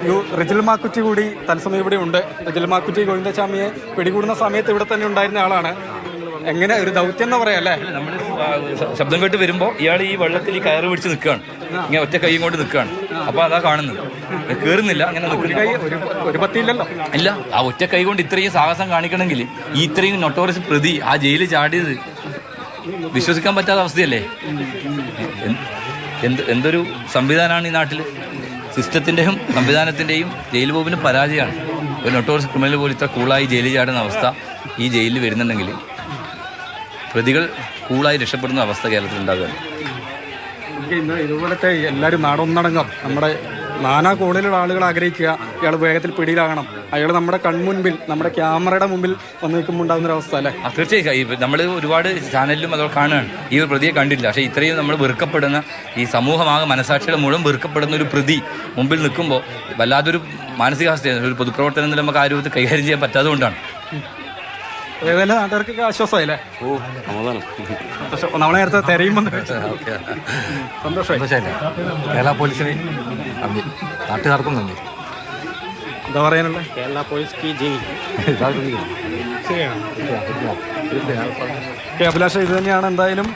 U Rijil Makkutty കൂടി തത്സമയം ഇവിടെ ഉണ്ട്. റിജിൽ മാക്കുറ്റി ഗോവിന്ദസ്വാമിയെ പിടികൂടുന്ന സമയത്ത് ഇവിടെ തന്നെ ഉണ്ടായിരുന്ന ആളാണ്. എങ്ങനെ ഒരു ദൗത്യം എന്ന് പറയാല്ലേ നമ്മൾ ശബ്ദം കേട്ട് വരുമ്പോൾ ഇയാൾ ഈ വെള്ളത്തിൽ ഈ കയറ് പിടിച്ച് നിൽക്കുകയാണ് ഇങ്ങനെ ഒറ്റ കൈയും കൊണ്ട് നിൽക്കുകയാണ് അപ്പോൾ അതാ കാണുന്നത്. കയറുന്നില്ല അങ്ങനെ നിൽക്കുന്നു ഒരു ഒരു പത്തിയില്ലല്ലോ? ഇല്ല ആ ഒറ്റ കൈ കൊണ്ട് ഇത്രയും സാഹസം കാണിക്കണമെങ്കിൽ ഈ ഇത്രയും നൊട്ടോറിയസ് പ്രതി ആ ജയിലിൽ ചാടിയത് വിശ്വസിക്കാൻ പറ്റാത്ത അവസ്ഥയല്ലേ? എന്ത്- എന്ത് എന്തൊരു സംവിധാനമാണ് ഈ നാട്ടിൽ സിസ്റ്റത്തിന്റെയും സംവിധാനത്തിന്റെയും ജയിൽ ബോബിന് പരാജയമാണ്. ഒരു നൊട്ടോറിയസ് ക്രിമിനൽ പോലും ഇത്ര കൂളായി ജയിലിൽ ചാടുന്ന അവസ്ഥ ഈ ജയിലിൽ വരുന്നുണ്ടെങ്കിൽ പ്രതികൾ കൂളായി രക്ഷപ്പെടുന്ന അവസ്ഥ കേരളത്തിൽ ഉണ്ടാകുകയാണ്. ഇതുപോലത്തെ എല്ലാവരും നാടൊന്നടങ്കം നമ്മുടെ നാനാ കോണിലുള്ള ആളുകൾ ആഗ്രഹിക്കുക. ഇയാൾ വേഗത്തിൽ പിടിയിലാകണം. അയാൾ നമ്മുടെ കൺമുൻപിൽ നമ്മുടെ ക്യാമറയുടെ മുമ്പിൽ വന്ന് നിൽക്കുമ്പോൾ ഉണ്ടാകുന്ന ഒരു അവസ്ഥ അല്ലേ? തീർച്ചയായും. നമ്മൾ ഒരുപാട് ചാനലിലും അതോ കാണുകയാണ്. ഈ ഒരു പ്രതിയെ കണ്ടില്ല പക്ഷേ ഇത്രയും നമ്മൾ വെറുക്കപ്പെടുന്ന ഈ സമൂഹമാകെ മനസാക്ഷിയുടെ മുഴുവൻ വെറുക്കപ്പെടുന്ന ഒരു പ്രതി മുമ്പിൽ നിൽക്കുമ്പോൾ വല്ലാതൊരു മാനസികാവസ്ഥയാണ്. ഒരു പൊതുപ്രവർത്തനത്തിൽ നമുക്ക് ആരോഗ്യത്തിൽ കൈകാര്യം ചെയ്യാൻ പറ്റാത്തതുകൊണ്ടാണ് ഏതായാലും നാട്ടുകാർക്കൊക്കെ ആശ്വാസമായില്ലേ? ഓ സമാധാനം. നമ്മളെ നേരത്തെ തെരയുമ്പോൾ സന്തോഷമായി. സന്തോഷമായില്ലേ? കേരള പോലീസിനെ നന്ദി. നാട്ടുകാർക്കും നന്ദി. എന്താ പറയാനുള്ളത് കേരള പോലീസ് ശരിയാണ്. അഭിലാഷ ഇത് തന്നെയാണ് എന്തായാലും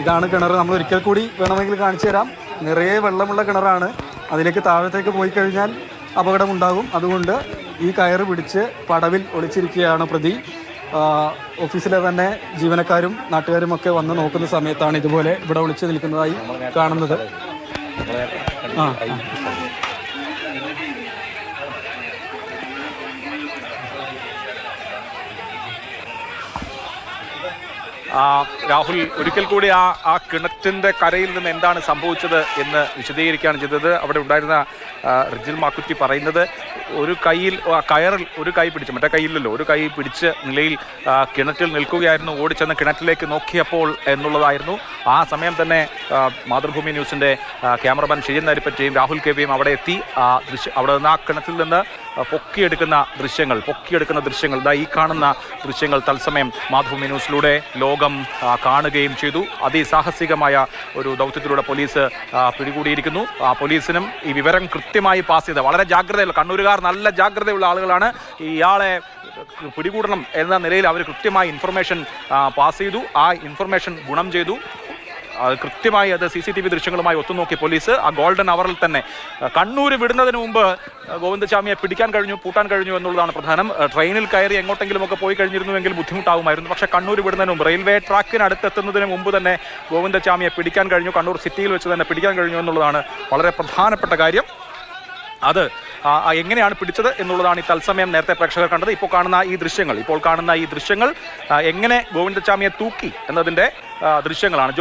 ഇതാണ് കിണർ. നമ്മൾ ഒരിക്കൽ കൂടി വേണമെങ്കിൽ കാണിച്ചു തരാം. നിറയെ വെള്ളമുള്ള കിണറാണ്. അതിലേക്ക് താഴത്തേക്ക് പോയി കഴിഞ്ഞാൽ അപകടമുണ്ടാകും. അതുകൊണ്ട് ഈ കയറ് പിടിച്ച് പടവിൽ ഒളിച്ചിരിക്കുകയാണ് പ്രതി. ഓഫീസിലെ തന്നെ ജീവനക്കാരും നാട്ടുകാരും ഒക്കെ വന്ന് നോക്കുന്ന സമയത്താണ് ഇതുപോലെ ഇവിടെ ഒളിച്ചു നിൽക്കുന്നതായി കാണുന്നത്. ആ. രാഹുൽ ഒരിക്കൽ കൂടി ആ ആ കിണറ്റിന്റെ കരയിൽ നിന്ന് എന്താണ് സംഭവിച്ചത് എന്ന് വിശദീകരിക്കുകയാണ് ചെയ്തത്. അവിടെ ഉണ്ടായിരുന്ന റിജിൽ മാക്കുറ്റി പറയുന്നത് ഒരു കയ്യിൽ കയറിൽ ഒരു കൈ പിടിച്ച് മറ്റേ കൈയില്ലല്ലോ ഒരു കൈ പിടിച്ച് നിലയിൽ കിണറ്റിൽ നിൽക്കുകയായിരുന്നു. ഓടിച്ചെന്ന് കിണറ്റിലേക്ക് നോക്കിയപ്പോൾ എന്നുള്ളതായിരുന്നു. ആ സമയം തന്നെ മാതൃഭൂമി ന്യൂസിന്റെ ക്യാമറമാൻ ഷിജൻ നരിപ്പറ്റയും രാഹുൽ കെ വിയും അവിടെ എത്തി. അവിടെ നിന്ന് ആ കിണറ്റിൽ നിന്ന് പൊക്കിയെടുക്കുന്ന ദൃശ്യങ്ങൾ പൊക്കിയെടുക്കുന്ന ദൃശ്യങ്ങൾ. ഇതാ ഈ കാണുന്ന ദൃശ്യങ്ങൾ തത്സമയം മാതൃഭൂമി ന്യൂസിലൂടെ ലോകം കാണുകയും ചെയ്തു. അതിസാഹസികമായ ഒരു ദൗത്യത്തിലൂടെ പോലീസ് പിടികൂടിയിരിക്കുന്നു. ആ പോലീസിനും ഈ വിവരം കൃത്യമായി പാസ് ചെയ്ത വളരെ ജാഗ്രതയുള്ള കണ്ണൂരുകാർ നല്ല ജാഗ്രതയുള്ള ആളുകളാണ്. ഇയാളെ പിടികൂടണം എന്ന നിലയിൽ അവർ കൃത്യമായി ഇൻഫർമേഷൻ പാസ് ചെയ്തു. ആ ഇൻഫർമേഷൻ ഗുണം ചെയ്തു. കൃത്യമായി അത് സി സി ടി വി ദൃശ്യങ്ങളുമായി ഒത്തുനോക്കി പോലീസ് ആ ഗോൾഡൻ അവറിൽ തന്നെ കണ്ണൂർ വിടുന്നതിന് മുമ്പ് ഗോവിന്ദസ്വാമിയെ പിടിക്കാൻ കഴിഞ്ഞു പൂട്ടാൻ കഴിഞ്ഞു എന്നുള്ളതാണ് പ്രധാനം. ട്രെയിനിൽ കയറി എങ്ങോട്ടെങ്കിലുമൊക്കെ പോയി കഴിഞ്ഞിരുന്നുവെങ്കിൽ ബുദ്ധിമുട്ടാവുമായിരുന്നു. പക്ഷേ കണ്ണൂർ വിടുന്നതിന് മുമ്പ് റെയിൽവേ ട്രാക്കിന് അടുത്തെത്തുന്നതിന് മുമ്പ് തന്നെ ഗോവിന്ദസ്വാമിയെ പിടിക്കാൻ കഴിഞ്ഞു കണ്ണൂർ സിറ്റിയിൽ വെച്ച് തന്നെ പിടിക്കാൻ കഴിഞ്ഞു എന്നുള്ളതാണ് വളരെ പ്രധാനപ്പെട്ട കാര്യം. അത് എങ്ങനെയാണ് പിടിച്ചത് എന്നുള്ളതാണ് ഈ തത്സമയം നേരത്തെ പ്രേക്ഷകർ കണ്ടത്. ഇപ്പോൾ കാണുന്ന ഈ ദൃശ്യങ്ങൾ ഇപ്പോൾ കാണുന്ന ഈ ദൃശ്യങ്ങൾ എങ്ങനെ ഗോവിന്ദസ്വാമിയെ തൂക്കി എന്നതിന്റെ ദൃശ്യങ്ങളാണ്.